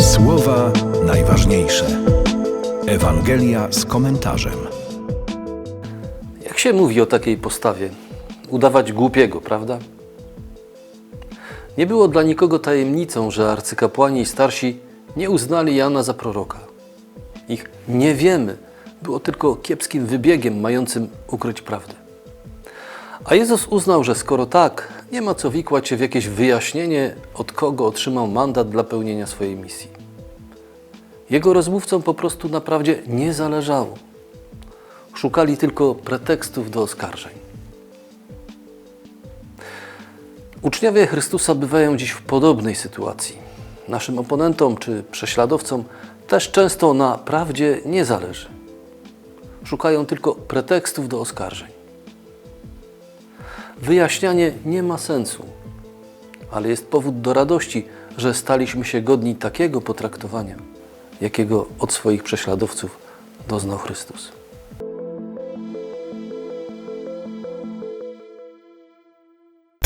Słowa najważniejsze. Ewangelia z komentarzem. Jak się mówi o takiej postawie? Udawać głupiego, prawda? Nie było dla nikogo tajemnicą, że arcykapłani i starsi nie uznali Jana za proroka. Ich nie wiemy było tylko kiepskim wybiegiem mającym ukryć prawdę. A Jezus uznał, że skoro tak, nie ma co wikłać się w jakieś wyjaśnienie, od kogo otrzymał mandat dla pełnienia swojej misji. Jego rozmówcom po prostu naprawdę nie zależało. Szukali tylko pretekstów do oskarżeń. Uczniowie Chrystusa bywają dziś w podobnej sytuacji. Naszym oponentom czy prześladowcom też często na prawdzie nie zależy. Szukają tylko pretekstów do oskarżeń. Wyjaśnianie nie ma sensu, ale jest powód do radości, że staliśmy się godni takiego potraktowania, jakiego od swoich prześladowców doznał Chrystus.